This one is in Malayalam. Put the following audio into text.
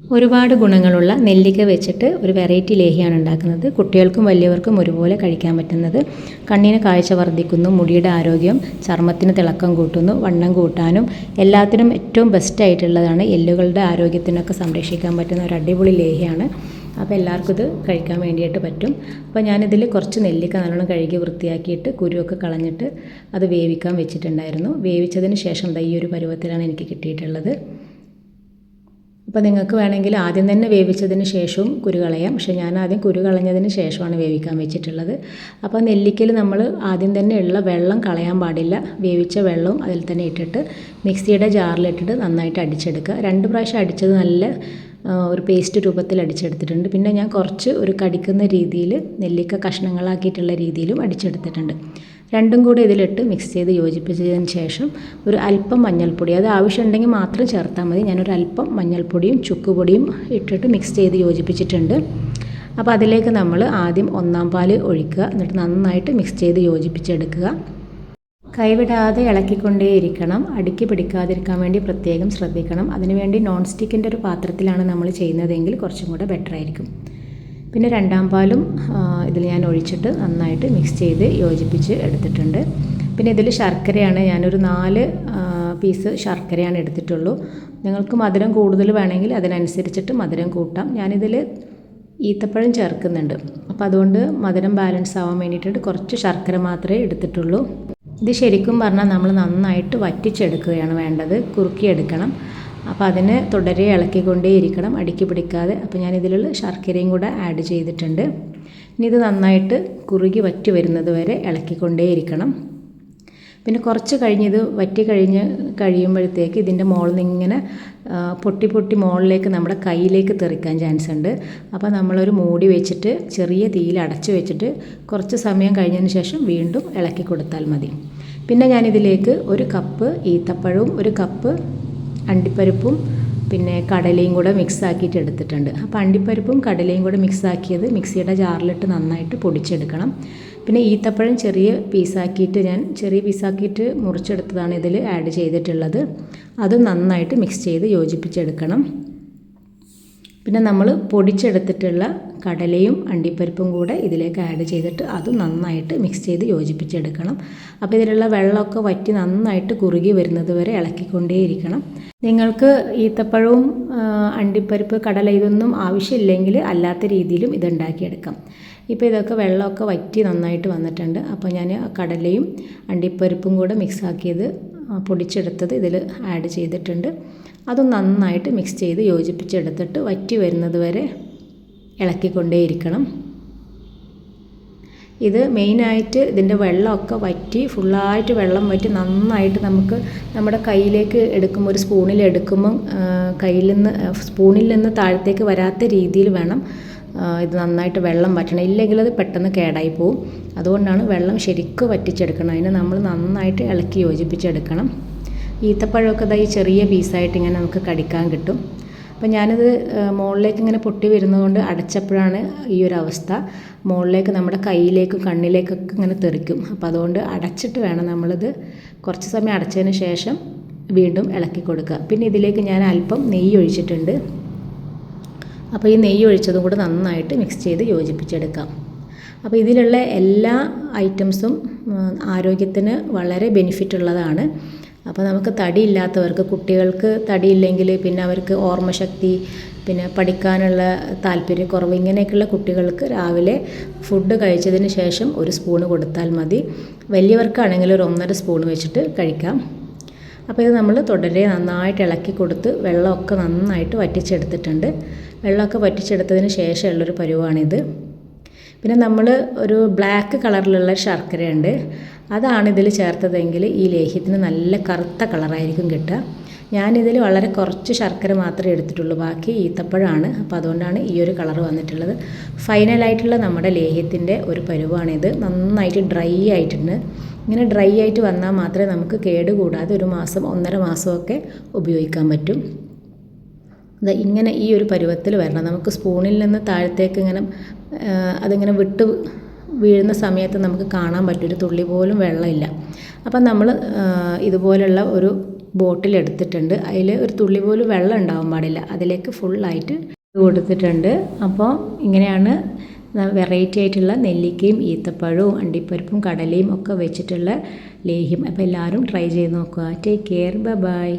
ഒരുപാട് ഗുണങ്ങളുള്ള നെല്ലിക്ക വെച്ചിട്ട് ഒരു വെറൈറ്റി ലേഹിയാണ് ഉണ്ടാക്കുന്നത്. കുട്ടികൾക്കും വലിയവർക്കും ഒരുപോലെ കഴിക്കാൻ പറ്റുന്നത്. കണ്ണിന് കാഴ്ച വർദ്ധിക്കുന്നു മുടിയുടെ ആരോഗ്യം ചർമ്മത്തിന് തിളക്കം കൂട്ടുന്നു വണ്ണം കൂട്ടാനും എല്ലാത്തിനും ഏറ്റവും ബെസ്റ്റ് ആയിട്ടുള്ളതാണ് എല്ലുകളുടെ ആരോഗ്യത്തിനൊക്കെ സംരക്ഷിക്കാൻ പറ്റുന്ന ഒരു അടിപൊളി ലേഹിയാണ്. അപ്പോൾ എല്ലാവർക്കും ഇത് കഴിക്കാൻ വേണ്ടിയിട്ട് പറ്റും. അപ്പോൾ ഞാനിതിൽ കുറച്ച് നെല്ലിക്ക നല്ലോണം കഴുകി വൃത്തിയാക്കിയിട്ട് കുരുവൊക്കെ കളഞ്ഞിട്ട് അത് വേവിക്കാൻ വെച്ചിട്ടുണ്ടായിരുന്നു. വേവിച്ചതിന് ശേഷം ഈ ഒരു പരുവത്തിലാണ് എനിക്ക് കിട്ടിയിട്ടുള്ളത്. അപ്പോൾ നിങ്ങൾക്ക് വേണമെങ്കിൽ ആദ്യം തന്നെ വേവിച്ചതിന് ശേഷവും കുരു കളയാം. പക്ഷേ ഞാൻ ആദ്യം കുരു കളഞ്ഞതിന് ശേഷമാണ് വേവിക്കാൻ വെച്ചിട്ടുള്ളത്. അപ്പോൾ നെല്ലിക്കയിൽ നമ്മൾ ആദ്യം തന്നെ ഉള്ള വെള്ളം കളയാൻ പാടില്ല. വേവിച്ച വെള്ളവും അതിൽ തന്നെ ഇട്ടിട്ട് മിക്സിയുടെ ജാറിലിട്ടിട്ട് നന്നായിട്ട് അടിച്ചെടുക്കുക. രണ്ട് പ്രാവശ്യം അടിച്ചത് നല്ല ഒരു പേസ്റ്റ് രൂപത്തിൽ അടിച്ചെടുത്തിട്ടുണ്ട്. പിന്നെ ഞാൻ കുറച്ച് ഒരു കടിക്കുന്ന രീതിയിൽ നെല്ലിക്ക കഷ്ണങ്ങളാക്കിയിട്ടുള്ള രീതിയിലും അടിച്ചെടുത്തിട്ടുണ്ട്. രണ്ടും കൂടി ഇതിലിട്ട് മിക്സ് ചെയ്ത് യോജിപ്പിച്ചതിന് ശേഷം ഒരു അല്പം മഞ്ഞൾപ്പൊടി. അത് ആവശ്യമുണ്ടെങ്കിൽ മാത്രം ചേർത്താൽ മതി. ഞാനൊരു അല്പം മഞ്ഞൾപ്പൊടിയും ചുക്കുപൊടിയും ഇട്ടിട്ട് മിക്സ് ചെയ്ത് യോജിപ്പിച്ചിട്ടുണ്ട്. അപ്പോൾ അതിലേക്ക് നമ്മൾ ആദ്യം ഒന്നാം പാൽ ഒഴിക്കുക. എന്നിട്ട് നന്നായിട്ട് മിക്സ് ചെയ്ത് യോജിപ്പിച്ചെടുക്കുക. കൈവിടാതെ ഇളക്കിക്കൊണ്ടേയിരിക്കണം. അടുക്കി പിടിക്കാതിരിക്കാൻ വേണ്ടി പ്രത്യേകം ശ്രദ്ധിക്കണം. അതിനുവേണ്ടി നോൺ സ്റ്റിക്കിന്റെ ഒരു പാത്രത്തിലാണ് നമ്മൾ ചെയ്യുന്നതെങ്കിൽ കുറച്ചും കൂടെ ബെറ്റർ ആയിരിക്കും. പിന്നെ രണ്ടാം പാലും ഇതിൽ ഞാൻ ഒഴിച്ചിട്ട് നന്നായിട്ട് മിക്സ് ചെയ്ത് യോജിപ്പിച്ച് എടുത്തിട്ടുണ്ട്. പിന്നെ ഇതിൽ ശർക്കരയാണ് ഞാനൊരു നാല് പീസ് ശർക്കരയാണ് എടുത്തിട്ടുള്ളൂ. നിങ്ങൾക്ക് മധുരം കൂടുതൽ വേണമെങ്കിൽ അതിനനുസരിച്ചിട്ട് മധുരം കൂട്ടാം. ഞാനിതിൽ ഈത്തപ്പഴം ചേർക്കുന്നുണ്ട്. അപ്പോൾ അതുകൊണ്ട് മധുരം ബാലൻസ് ആവാൻ വേണ്ടിയിട്ട് കുറച്ച് ശർക്കര മാത്രമേ എടുത്തിട്ടുള്ളൂ. ഇത് ശരിക്കും പറഞ്ഞാൽ നമ്മൾ നന്നായിട്ട് വറ്റിച്ചെടുക്കുകയാണ് വേണ്ടത്. കുറുക്കിയെടുക്കണം. അപ്പോൾ അതിന് തുടരെ ഇളക്കിക്കൊണ്ടേ ഇരിക്കണം. അടുക്കി പിടിക്കാതെ അപ്പോൾ ഞാൻ ഇതിലുള്ള ശർക്കരയും കൂടെ ആഡ് ചെയ്തിട്ടുണ്ട്. ഇനി ഇത് നന്നായിട്ട് കുറുകി വറ്റി വരുന്നത് വരെ ഇളക്കിക്കൊണ്ടേ ഇരിക്കണം. പിന്നെ കുറച്ച് കഴിഞ്ഞ് ഇത് വറ്റി കഴിഞ്ഞ് കഴിയുമ്പോഴത്തേക്ക് ഇതിന്റെ മുകളിൽ നിന്ന് ഇങ്ങനെ പൊട്ടി പൊട്ടി മുകളിലേക്ക് നമ്മുടെ കയ്യിലേക്ക് തെറിക്കാൻ ചാൻസ് ഉണ്ട്. അപ്പോൾ നമ്മളൊരു മൂടി വെച്ചിട്ട് ചെറിയ തീയിൽ അടച്ചു വെച്ചിട്ട് കുറച്ച് സമയം കഴിഞ്ഞതിന് ശേഷം വീണ്ടും ഇളക്കി കൊടുത്താൽ മതി. പിന്നെ ഞാനിതിലേക്ക് ഒരു കപ്പ് ഈത്തപ്പഴവും ഒരു കപ്പ് അണ്ടിപ്പരിപ്പും പിന്നെ കടലയും കൂടെ മിക്സ് ആക്കിയിട്ട് എടുത്തിട്ടുണ്ട്. അപ്പോൾ അണ്ടിപ്പരിപ്പും കടലയും കൂടെ മിക്സ് ആക്കിയത് മിക്സിയുടെ ജാറിലിട്ട് നന്നായിട്ട് പൊടിച്ചെടുക്കണം. പിന്നെ ഈത്തപ്പഴം ചെറിയ പീസാക്കിയിട്ട് ഞാൻ ചെറിയ പീസാക്കിയിട്ട് മുറിച്ചെടുത്തതാണ് ഇതിൽ ആഡ് ചെയ്തിട്ടുള്ളത്. അത് നന്നായിട്ട് മിക്സ് ചെയ്ത് യോജിപ്പിച്ചെടുക്കണം. പിന്നെ നമ്മൾ പൊടിച്ചെടുത്തിട്ടുള്ള കടലയും അണ്ടിപ്പരിപ്പും കൂടെ ഇതിലേക്ക് ആഡ് ചെയ്തിട്ട് അത് നന്നായിട്ട് മിക്സ് ചെയ്ത് യോജിപ്പിച്ചെടുക്കണം. അപ്പോൾ ഇതിലുള്ള വെള്ളമൊക്കെ വറ്റി നന്നായിട്ട് കുറുകി വരുന്നത് വരെ ഇളക്കിക്കൊണ്ടേയിരിക്കണം. നിങ്ങൾക്ക് ഈത്തപ്പഴവും അണ്ടിപ്പരിപ്പ് കടല ഇതൊന്നും ആവശ്യമില്ലെങ്കിൽ അല്ലാത്ത രീതിയിലും ഇത് ഉണ്ടാക്കിയെടുക്കാം. ഇപ്പോൾ ഇതൊക്കെ വെള്ളമൊക്കെ വറ്റി നന്നായിട്ട് വന്നിട്ടുണ്ട്. അപ്പോൾ ഞാൻ കടലയും അണ്ടിപ്പരിപ്പും കൂടെ മിക്സ് ആക്കിയത് ആ, പൊടിച്ചെടുത്തത് ഇതിൽ ആഡ് ചെയ്തിട്ടുണ്ട്. അത് നന്നായിട്ട് മിക്സ് ചെയ്ത് യോജിപ്പിച്ചെടുത്തിട്ട് വറ്റി വരുന്നത് വരെ ഇളക്കിക്കൊണ്ടേയിരിക്കണം. ഇത് മെയിനായിട്ട് ഇതിന്റെ വെള്ളമൊക്കെ വറ്റി ഫുള്ളായിട്ട് വെള്ളം വറ്റി നന്നായിട്ട് നമുക്ക് നമ്മുടെ കയ്യിലേക്ക് എടുക്കുമ്പോൾ ഒരു സ്പൂണിൽ എടുക്കുമ്പം കയ്യിൽ നിന്ന് സ്പൂണിൽ നിന്ന് താഴത്തേക്ക് വരാത്ത രീതിയിൽ വേണം ഇത് നന്നായിട്ട് വെള്ളം വറ്റണം. ഇല്ലെങ്കിൽ അത് പെട്ടെന്ന് കേടായി പോവും. അതുകൊണ്ടാണ് വെള്ളം ശരിക്കും വറ്റിച്ചെടുക്കണം. അതിനെ നമ്മൾ നന്നായിട്ട് ഇളക്കി യോജിപ്പിച്ചെടുക്കണം. ഈത്തപ്പഴമൊക്കെ ഈ ചെറിയ പീസായിട്ട് ഇങ്ങനെ നമുക്ക് കടിക്കാൻ കിട്ടും. അപ്പം ഞാനിത് മുകളിലേക്ക് ഇങ്ങനെ പൊട്ടി വരുന്നതുകൊണ്ട് അടച്ചപ്പോഴാണ് ഈ ഒരു അവസ്ഥ. മുകളിലേക്ക് നമ്മുടെ കയ്യിലേക്കും കണ്ണിലേക്കൊക്കെ ഇങ്ങനെ തെറിക്കും. അപ്പം അതുകൊണ്ട് അടച്ചിട്ട് വേണം നമ്മളിത് കുറച്ച് സമയം അടച്ചതിന് ശേഷം വീണ്ടും ഇളക്കി കൊടുക്കുക. പിന്നെ ഇതിലേക്ക് ഞാൻ അല്പം നെയ്യ് ഒഴിച്ചിട്ടുണ്ട് അപ്പോൾ ഈ നെയ്യ് ഒഴിച്ചതും കൂടെ നന്നായിട്ട് മിക്സ് ചെയ്ത് യോജിപ്പിച്ചെടുക്കാം. അപ്പോൾ ഇതിലുള്ള എല്ലാ ഐറ്റംസും ആരോഗ്യത്തിന് വളരെ ബെനിഫിറ്റ് ഉള്ളതാണ്. അപ്പോൾ നമുക്ക് തടി ഇല്ലാത്തവർക്ക് കുട്ടികൾക്ക് തടിയില്ലെങ്കിൽ പിന്നെ അവർക്ക് ഓർമ്മശക്തി പിന്നെ പഠിക്കാനുള്ള താല്പര്യക്കുറവ് ഇങ്ങനെയൊക്കെയുള്ള കുട്ടികൾക്ക് രാവിലെ ഫുഡ് കഴിച്ചതിന് ശേഷം ഒരു സ്പൂണ് കൊടുത്താൽ മതി. വലിയവർക്കാണെങ്കിൽ ഒരു ഒന്നര സ്പൂൺ വെച്ചിട്ട് കഴിക്കാം. അപ്പോൾ ഇത് നമ്മൾ തുടരെ നന്നായിട്ട് ഇളക്കി കൊടുത്ത് വെള്ളമൊക്കെ നന്നായിട്ട് വറ്റിച്ചെടുത്തിട്ടുണ്ട്. വെള്ളമൊക്കെ വറ്റിച്ചെടുത്തതിന് ശേഷമുള്ളൊരു പരുവാണിത്. പിന്നെ നമ്മൾ ഒരു ബ്ലാക്ക് കളറിലുള്ള ശർക്കരയുണ്ട്. അതാണ് ഇതിൽ ചേർത്തതെങ്കിൽ ഈ ലേഹ്യത്തിന് നല്ല കറുത്ത കളറായിരിക്കും കിട്ടുക. ഞാനിതിൽ വളരെ കുറച്ച് ശർക്കര മാത്രമേ എടുത്തിട്ടുള്ളൂ. ബാക്കി ഈത്തപ്പഴമാണ് അപ്പോൾ അതുകൊണ്ടാണ് ഈ ഒരു കളർ വന്നിട്ടുള്ളത്. ഫൈനലായിട്ടുള്ള നമ്മുടെ ലേഹ്യത്തിന്റെ ഒരു പരുവാണിത്. നന്നായിട്ട് ഡ്രൈ ആയിട്ടുണ്ട്. ഇങ്ങനെ ഡ്രൈ ആയിട്ട് വന്നാൽ മാത്രമേ നമുക്ക് കേടുകൂടാതെ ഒരു മാസം ഒന്നര മാസമൊക്കെ ഉപയോഗിക്കാൻ പറ്റും. ഇങ്ങനെ ഈ ഒരു പരുവത്തിൽ വരണം. നമുക്ക് സ്പൂണിൽ നിന്ന് താഴത്തേക്ക് ഇങ്ങനെ അതിങ്ങനെ വിട്ട് വീഴുന്ന സമയത്ത് നമുക്ക് കാണാൻ പറ്റും ഒരു തുള്ളി പോലും വെള്ളമില്ല. അപ്പം നമ്മൾ ഇതുപോലുള്ള ഒരു ബോട്ടിൽ എടുത്തിട്ടുണ്ട്. അതിൽ ഒരു തുള്ളി പോലും വെള്ളം ഉണ്ടാവാൻ പാടില്ല. അതിലേക്ക് ഫുള്ളായിട്ട് കൊടുത്തിട്ടുണ്ട്. അപ്പോൾ ഇങ്ങനെയാണ് വെറൈറ്റി ആയിട്ടുള്ള നെല്ലിക്കയും ഈത്തപ്പഴവും അണ്ടിപ്പരിപ്പും കടലയും ഒക്കെ വെച്ചിട്ടുള്ള ലേഹ്യം. അപ്പോൾ എല്ലാവരും ട്രൈ ചെയ്ത് നോക്കുക. Take care bye